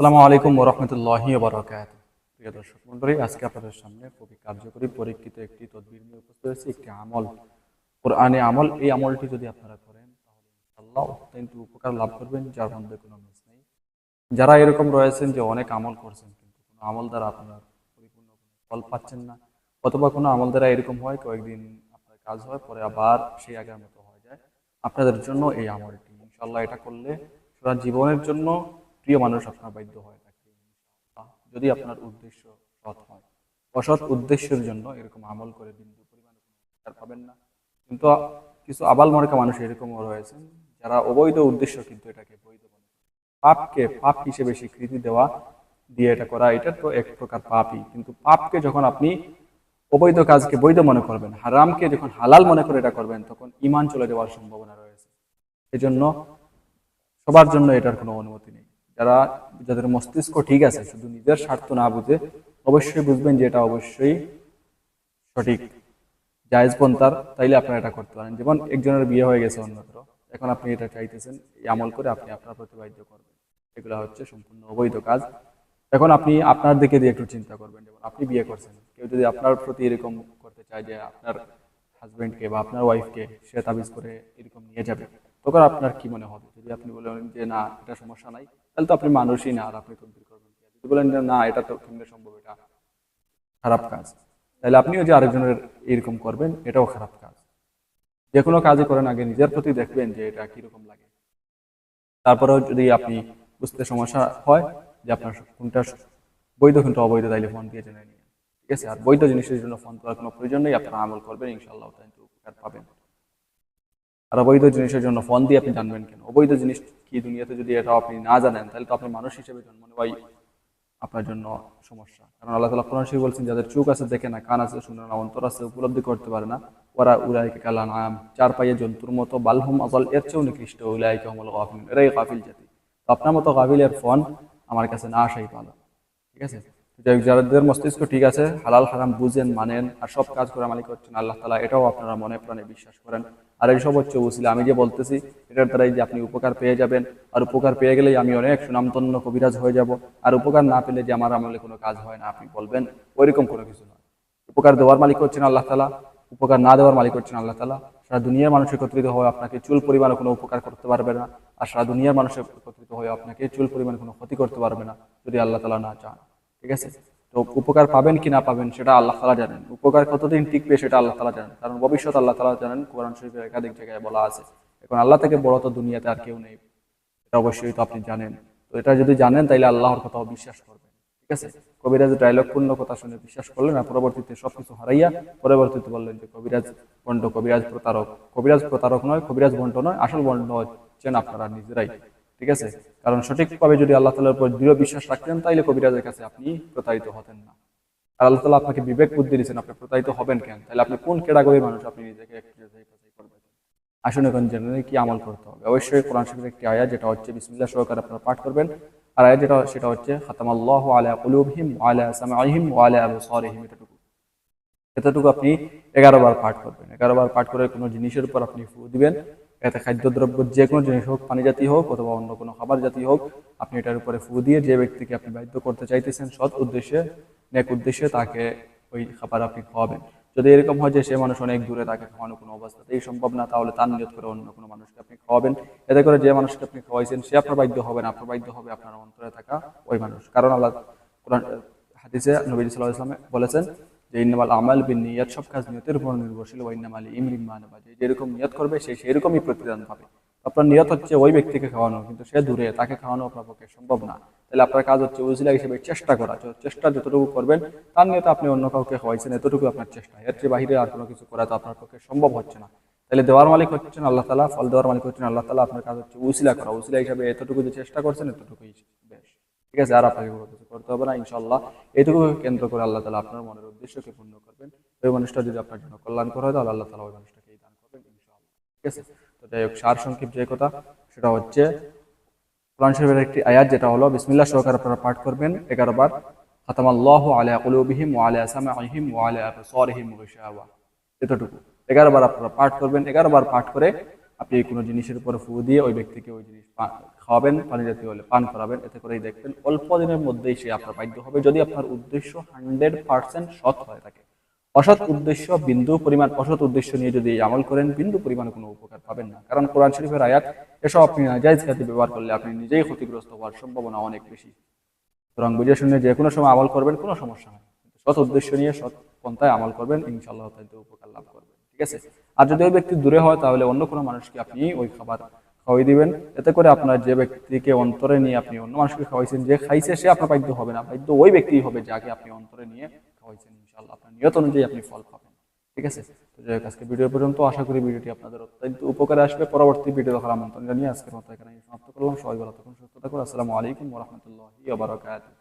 আসসালামু আলাইকুম ওরহমতুল্লাহ বরকাত প্রিয় দর্শক মন্ডলী আজকে আপনাদের সামনে খুবই কার্যকরী পরীক্ষিত একটি তদবির নিয়ে উপস্থিত হয়েছে, একটি আমল। কোরআনে আমল, এই আমলটি যদি আপনারা করেন, তাহলে আল্লাহ অত্যন্ত উপকার লাভ করবেন, যার মধ্যে কোনো মিস নেই। যারা এরকম রয়েছেন যে অনেক আমল করছেন, কিন্তু কোনো আমল দ্বারা আপনারা পরিপূর্ণ ফল পাচ্ছেন না, অথবা কোনো আমল দ্বারা এরকম হয়, কয়েকদিন আপনার কাজ হয়, পরে আবার সেই আগের মতো হয়ে যায়, আপনাদের জন্য এই আমলটি ইনশাল্লাহ এটা করলে সারা জীবনের জন্য প্রিয় মানুষ আপনার বাধ্য হয়ে থাকে যদি আপনার উদ্দেশ্য সৎ হয়। অসৎ উদ্দেশ্যের জন্য এরকম আমল করে বিন্দু পরিমাণ পাবেন না। কিন্তু কিছু আবাল মার্কা মানুষ এরকমও রয়েছেন, যারা অবৈধ উদ্দেশ্য কিন্তু এটাকে বৈধ মনে পাপকে পাপ হিসেবে স্বীকৃতি দেওয়া দিয়ে এটা করা এটা তো এক প্রকার পাপই। কিন্তু পাপকে যখন আপনি অবৈধ কাজকে বৈধ মনে করবেন, হারামকে যখন হালাল মনে করে এটা করবেন, তখন ইমান চলে যাওয়ার সম্ভাবনা রয়েছে। এজন্য সবার জন্য এটার কোনো অনুমতি নেই। যারা যাদের মস্তিষ্ক ঠিক আছে, শুধু নিজের স্বার্থ না বুঝে, অবশ্যই বুঝবেন যে এটা অবশ্যই সঠিক, জায়েজ পন্থার, তাইলে আপনারা এটা করতে পারেন। যেমন একজনের বিয়ে হয়ে গেছে অন্যত্র, এখন আপনি এটা চাইতেছেন, এই আমল করে আপনি আপনার প্রতিবাদ্য করবেন। এগুলো হচ্ছে সম্পূর্ণ অবৈধ কাজ। এখন আপনি আপনার দিকে দিয়ে একটু চিন্তা করবেন, যেমন আপনি বিয়ে করছেন, কেউ যদি আপনার প্রতি এরকম করতে চায় যে আপনার হাজবেন্ডকে বা আপনার ওয়াইফকে সে তাবিজ করে এরকম নিয়ে যাবে, তখন আপনার কি মনে হবে? যদি আপনি বলেন যে, না, এটা সমস্যা নাই, তাহলে তো আপনি মানুষই না, আর আপনি তদবির করবেন? যদি বলেন যে, না, এটা তো কেমনে সম্ভব, এটা খারাপ কাজ, তাহলে আপনিও যে আরেকজনের এরকম করবেন, এটাও খারাপ কাজ। যে কোনো কাজই করেন আগে, নিজের প্রতি দেখবেন যে, এটা কীরকম লাগে। তারপরেও যদি আপনি বুঝতে সমস্যা হয়, যে আপনার কোনটা বৈধ, কোনটা অবৈধ, তাইলে ফোন দিয়ে জেনে নিন। ঠিক আছে? আর বৈধ জিনিসের জন্য ফোন করার কোনো প্রয়োজন নেই, আপনারা আমল করবেন ইনশাল্লাহ কিন্তু উপকার পাবেন। আর অবৈধ জিনিসের জন্য ফোন দিয়ে আপনি জানবেন কেন? অবৈধ জিনিস কি দুনিয়াতে যদি এটা আপনি না জানেন, তাহলে তো আপনি মানুষ হিসেবে জন্ম নেওয়াই আপনার জন্য সমস্যা। কারণ আল্লাহ তালা কোরআন শরীফ বলছেন, যাদের চোখ আছে দেখে না, কান আছে শুনে না, অন্তর আছে উপলব্ধি করতে পারে না। ওরা উলাইকে কালা নাম চার পায়ে জন্তুর মতো, বালহম আজল, এর চেয়েও নিকৃষ্ট, উলাইকে হমল গাফিল এরাই গাফিল জাতি। তো আপনার মতো গাফিলের ফোন আমার কাছে না আসাই ভালো। ঠিক আছে? যাদের মস্তিষ্ক ঠিক আছে, হালাল, হারাম বুঝেন, মানেন আর সব কাজ করে মালিক হচ্ছেন আল্লাহ তালা এটাও আপনারা মনে প্রাণে বিশ্বাস করেন। আর এইসব হচ্ছে উসিলা আমি যে বলতেছি, এটার দ্বারাই যে আপনি উপকার পেয়ে যাবেন। আর উপকার পেয়ে গেলেই আমি অনেক সুনামতন্য কবিরাজ হয়ে যাব। আর উপকার না পেলে যে আমার আমলে কোনো কাজ হয় না, আপনি বলবেন, ওইরকম কোনো কিছু নয় উপকার দেওয়ার মালিক হচ্ছেন আল্লাহ তালা উপকার না দেওয়ার মালিক হচ্ছেন আল্লাহ তালা সারা দুনিয়ার মানুষ একত্রিত হয়ে আপনাকে চুল পরিমাণে কোনো উপকার করতে পারবে না। আর সারা দুনিয়ার মানুষ একত্রিত হয়ে আপনাকে চুল পরিমাণে কোনো ক্ষতি করতে পারবে না, যদি আল্লাহ তালা না চান। ঠিক আছে? তো উপকার পাবেন কি না পাবেন সেটা আল্লাহ তালা জানেন। উপকার কতদিন টিকবে সেটা আল্লাহ তালা জানেন। কারণ ভবিষ্যৎ আল্লাহ তালা জানেন, কোরআন শরীফের একাধিক জায়গায় বলা আছে। এখন আল্লাহ থেকে বড় তো দুনিয়াতে আর কেউ নেই। এটা অবশ্যই তো আপনি জানেন। তো এটা যদি জানেন, তাইলে আল্লাহর কথাও বিশ্বাস করবেন। ঠিক আছে? কবিরাজ ডায়লগ পূর্ণ কথা শুনে বিশ্বাস করলেন আর পরবর্তীতে সবকিছু হারাইয়া পরবর্তীতে বললেন যে, কবিরাজ বন্ড কবিরাজ প্রতারক। কবিরাজ প্রতারক নয়, কবিরাজ বন্ড নয়, আসল বন্ড হচ্ছেন আপনারা নিজেরাই। ঠিক আছে? কারণ সঠিকভাবে যদি আল্লাহ তালার উপর দৃঢ় বিশ্বাস রাখতেন, তাইলে কবিরাজের কাছে আপনি প্রতারিত হতেন না। আর আল্লাহ তালা আপনাকে বিবেক বুদ্ধি দিয়েছেন, আপনি প্রতারিত হবেন কেন? তাহলে আপনি কোন ক্যাটাগরির মানুষ আপনি নিজেকে আসুন এখন জেনে কি আমল করতে হবে। অবশ্যই কোরআন শরীফের একটি আয়া যেটা হচ্ছে বিসমিল্লাহ সহকারে আপনারা পাঠ করবেন। আর আয়া যেটা, সেটা হচ্ছে, খাতামাল্লাহু আলা কুলুবহিম আলা সামাইহিম ওয়া আলা আবসারিহিম এতটুকু। এতটুকু আপনি এগারো বার পাঠ করবেন। এগারো বার পাঠ করে কোনো জিনিসের উপর আপনি ফু দিবেন। এতে খাদ্যদ্রব্য যে কোনো জিনিস হোক, পানি জাতীয় হোক অথবা অন্য কোনো খাবার জাতীয় হোক, আপনি এটার উপরে ফু দিয়ে যে ব্যক্তিকে আপনি বাধ্য করতে চাইতেছেন সৎ উদ্দেশ্যে, নেক উদ্দেশ্যে তাকে ওই খাবার আপনি খাওয়াবেন। যদি এরকম হয় যে সে মানুষ অনেক দূরে তাকে খাওয়ানো কোনো অবস্থাতেই সম্ভব না, তাহলে তার নিয়ত করে অন্য কোনো মানুষকে আপনি খাওয়াবেন। এতে করে যে মানুষকে আপনি খাওয়াইছেন, সে আপনার বাধ্য হবে না। আপনার বাধ্য হবে আপনার অন্তরে থাকা ওই মানুষ। কারণ আল্লাহ কোরআন হাদিসে নবী সাল্লাহ ইসলামে বলেছেন যে ইন্নামাল আমাল বিন নিয়াত সব কাজ নিয়তের উপর নির্ভরশীল ওয়া ইন্নামাল ইমরিম মানবা যে যেরকম নিয়ত করবে, সে সেরকমই প্রতিদান পাবে। আপনার নিয়ত হচ্ছে ওই ব্যক্তিকে খাওয়ানো, কিন্তু সে দূরে, তাকে খাওয়ানো আপনার পক্ষে সম্ভব না। তাহলে আপনার কাজ হচ্ছে উজিলা হিসেবে চেষ্টা করা। চেষ্টা যতটুকু করবেন, তার নিয়ত আপনি অন্য কাউকে খাওয়াইছেন এতটুকু আপনার চেষ্টা। এর চেয়ে বাহিরে আর কোনো কিছু করা তো আপনার পক্ষে সম্ভব হচ্ছে না। তাহলে দেওয়ার মালিক হচ্ছেন আল্লাহ তালা ফল দেওয়ার মালিক হচ্ছেন আল্লাহ তালা আপনার কাজ হচ্ছে উসিলা করা। উসিলা হিসাবে এতটুকু যে চেষ্টা করছেন, এতটুকুই ঠিক আছে, আর আপনাকে কোনো কিছু করতে হবে না ইনশাল্লাহ এইটুকু কেন্দ্র করে আল্লাহ তালা আপনার মনের উদ্দেশ্যকে পূর্ণ করবেন। ওই মানুষটা যদি আপনার জন্য কল্যাণকর হয়, তাহলে আল্লাহ তালা ওই মানুষটাকেই দান করবেন ইনশাল্লাহ ঠিক আছে? তো যাই হোক, সার সংক্ষিপ্ত যে কথা, সেটা হচ্ছে, কোরআন শরীফের একটি আয়াত, যেটা হলো, বিসমিল্লাহ সহকারে আপনারা পাঠ করবেন, এগারো বার খাতামাল্লাহু আলা কুলুবিহিম ওয়া আলা সামাইহিম ওয়া আলা আবসারিহিম গিশাওয়া। এতটুকু। এগারো বার আপনারা পাঠ করবেন, এগারো বার পাঠ করে আপনি কোনো জিনিসের উপর ফু দিয়ে ওই ব্যক্তিকে ওই জিনিস খাওয়াবেন, পানি জাতীয় হলে পান করাবেন, এতে করেই দেখবেন অল্প দিনের মধ্যেই সে আপনার বাধ্য হবে যদি আপনার উদ্দেশ্য হান্ড্রেড পার্সেন্ট সৎ হয়ে থাকে। অসৎ উদ্দেশ্য, বিন্দু পরিমাণ, অসৎ উদ্দেশ্য নিয়ে যদি আমল করেন, বিন্দু পরিমাণে কোনো উপকার পাবেন না। কারণ কোরআন শরীফের আয়াত, এসব আপনি নাজাইজ খাতে ব্যবহার করলে আপনি নিজেই ক্ষতিগ্রস্ত হওয়ার সম্ভাবনা অনেক বেশি। সুতরাং বুঝে শুনে যে কোনো সময় আমল করবেন, কোনো সমস্যা নেই। সৎ উদ্দেশ্য নিয়ে সৎ পন্থায় আমল করবেন, ইনশাআল্লাহ তাইতে উপকার লাভ করবেন। ঠিক আছে? আর যদি ওই ব্যক্তি দূরে হয়, তাহলে অন্য কোনো মানুষকে আপনি ওই খাবার খাওয়াই দিবেন। এতে করে আপনার যে ব্যক্তিকে অন্তরে নিয়ে আপনি অন্য মানুষকে খাওয়াইছেন, যে খাইছে সে আপনার বাধ্য হবে না। বাধ্য ওই ব্যক্তি হবে যাকে আপনি অন্তরে নিয়ে খাওয়াইছেন, ইনশাআল্লাহ। আপনার নিয়ত অনুযায়ী আপনি ফল পাবেন ঠিক আছে? তো যাই হোক আজকে ভিডিও পর্যন্ত আশা করি ভিডিওটি আপনাদের অত্যন্ত উপকারে আসবে। পরবর্তী ভিডিও দেখার আমন্ত্রণ জানিয়ে আজকের মতো এখানে সমাপ্ত করলাম। সবাই ভালো থাকুন, সুস্থ থাকুন। আসসালামু আলাইকুম ওরহমতুল্লাহি ওবরাকাতুহু